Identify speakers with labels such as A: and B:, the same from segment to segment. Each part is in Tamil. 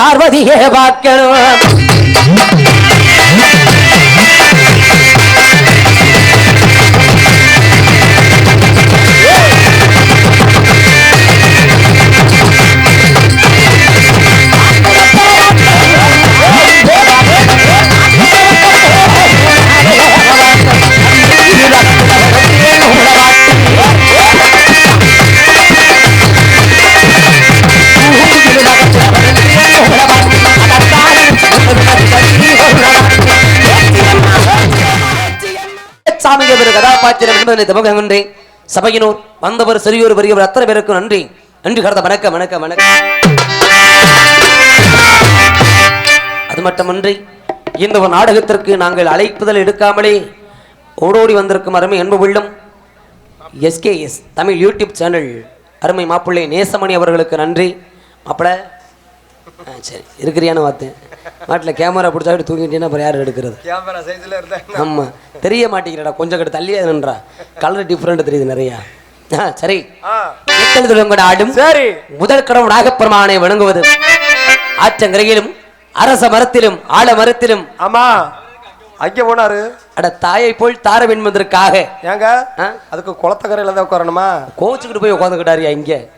A: पार्वती है बात करो சாமிக பெரு கதாபாத்திரம் என்பது நன்றி. சபையினோர் வந்தவர் சிறியோர் பெரியவர் அத்தனை பேருக்கும் நன்றி. நன்றி கடந்த வணக்கம் வணக்கம் வணக்கம். அது மட்டுமன்றி இந்த ஒரு நாடகத்திற்கு நாங்கள் அழைப்புதல் எடுக்காமலே ஓடோடி வந்திருக்கும் அருமை அன்பு உள்ளம் எஸ்கேஎஸ் தமிழ் யூடியூப் சேனல் அருமை மாப்பிள்ளை நேசமணி அவர்களுக்கு நன்றி. மாப்பிள்ள ஆ, சரி. இருக்கிறியான்னு பார்த்தேன். மாட்டில் கேமரா பிடிச்சா தூங்கிட்டேன்னா அப்புறம் யார் எடுக்கிறது?
B: கேமரா சைஸ்ல இருந்தேன்
A: ஆமா. தெரிய மாட்டேங்கிறடா. கொஞ்சம் கிட்ட தள்ளியே நின்றா. கலர் டிஃப்ரெண்ட் தெரியுது நிறையா. சரி. எத்தனை ஆடும்.
B: சரி.
A: முதல் கடவுள் நாகப்பெருமானை வணங்குவது. ஆற்றங்கரையிலும் அரச மரத்திலும் ஆழ மரத்திலும்.
B: ஆமா. அங்க போனாரு.
A: அட தாயை போல் தார என்பதற்காக
B: ஏங்க? அதுக்கு குளத்தக்கரையில தான் உட்காரணுமா?
A: கோச்சுக்கிட்டு போய் உட்காந்துக்கிட்டாரியா இங்க?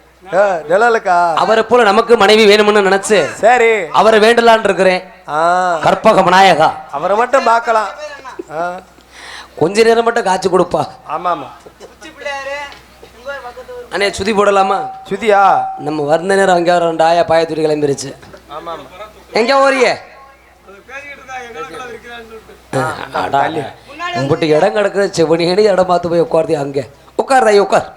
B: நிழலுக்கா?
A: அவரை போல நமக்கு மனைவி வேணும்னு நினைச்சு
B: சரி.
A: அவரை வேண்டலான் இருக்கிறேன். கற்பக விநாயகா
B: அவரை மட்டும் பார்க்கலாம்.
A: கொஞ்ச நேரம் மட்டும் காய்ச்சி கொடுப்பா.
B: ஆமா ஆமா
A: அண்ணே சுதி போடலாமா?
B: சுதியா?
A: நம்ம வந்த நேரம் அங்கே ரெண்டு ஆயா பாயத்தூரி கிளம்பிருச்சு.
B: ஆமா ஆமா
A: எங்க ஓரிய உங்கள்கிட்ட இடம் கிடக்குது செவனியடி இடம் பார்த்து போய் உட்காருதி அங்க? உட்காருதா உட்கார்.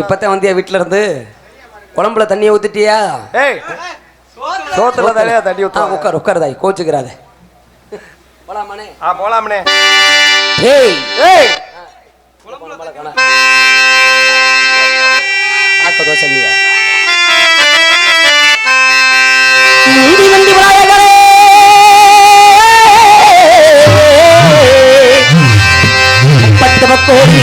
A: இப்பத்தான் வந்தியா வீட்டுல இருந்து குழம்புல தண்ணியை ஊத்திட்டியா?
B: சோத்துல தலையா தண்ணி
A: ஆ,
B: ஊத்துவாங்க
A: உட்கார் உட்காருதாய் கோச்சுக்கிறாத. போலாமானே
B: ஆ போலாம்னே
A: ஏய்!
B: ஏய்!
A: ஆக்க தோசை நீயா நீதி வண்டி விநாயகரே பத்து கோடி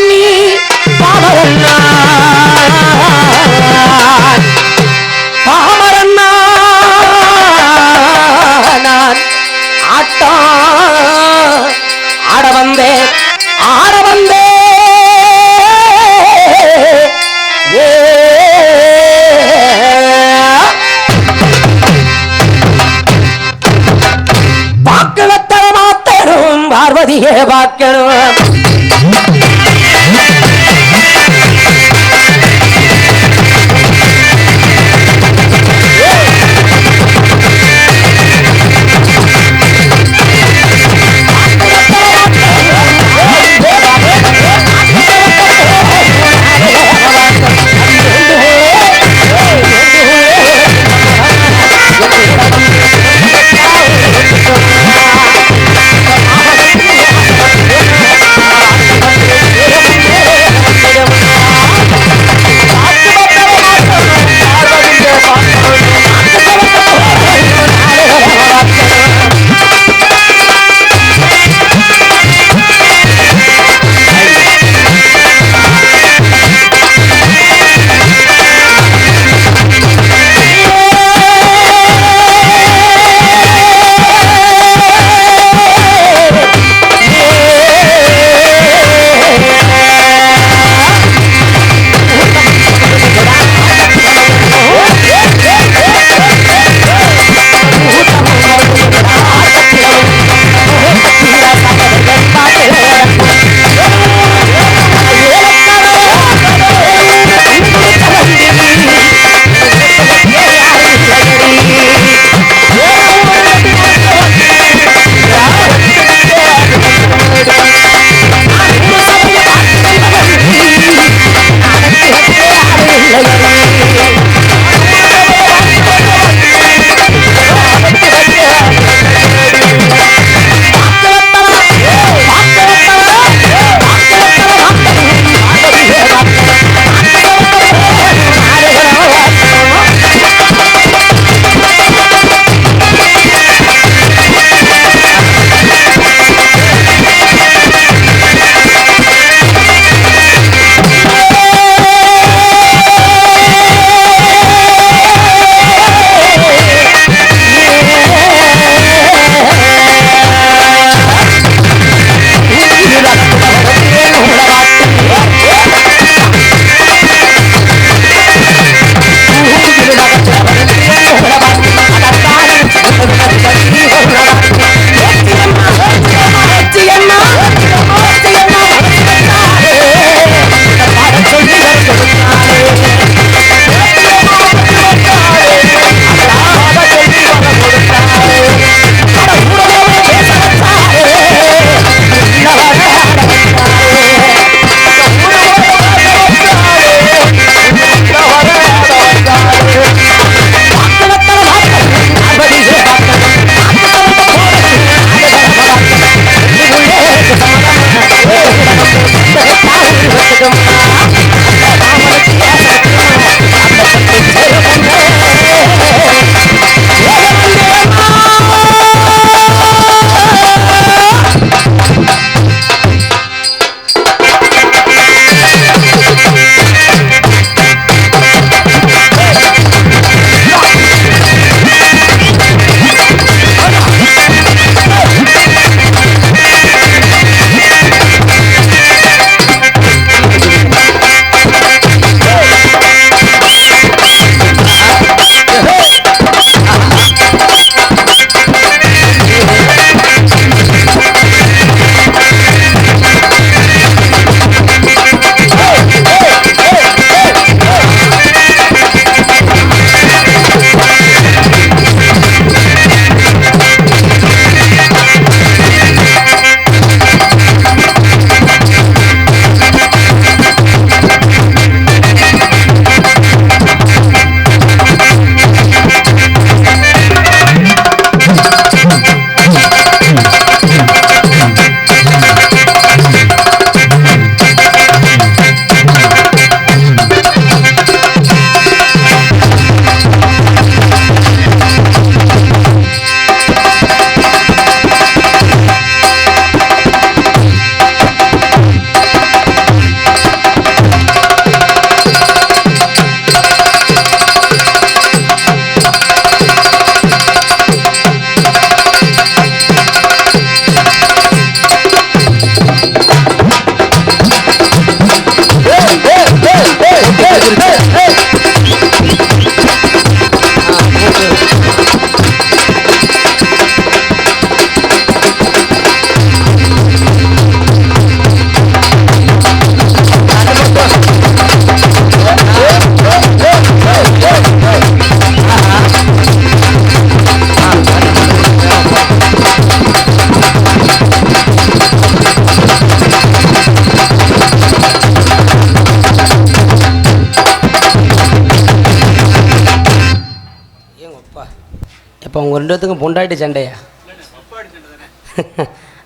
A: இப்போ உங்கள் ரெண்டு பேத்துக்கும் பொண்டாட்டி சண்டையா?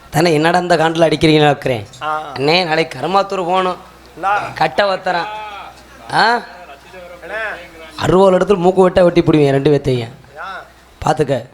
A: தானே என்னடா இந்த காண்டில் அடிக்கிறீங்களா வைக்கிறேன். அண்ணே நாளைக்கு கருமாத்தூர் போகணும். கட்டை வத்துறேன். ஆ? அறுபது இடத்துல மூக்கு வெட்ட வெட்டி பிடிவேன் ரெண்டு பேர்த்தையும்? பார்த்துக்க.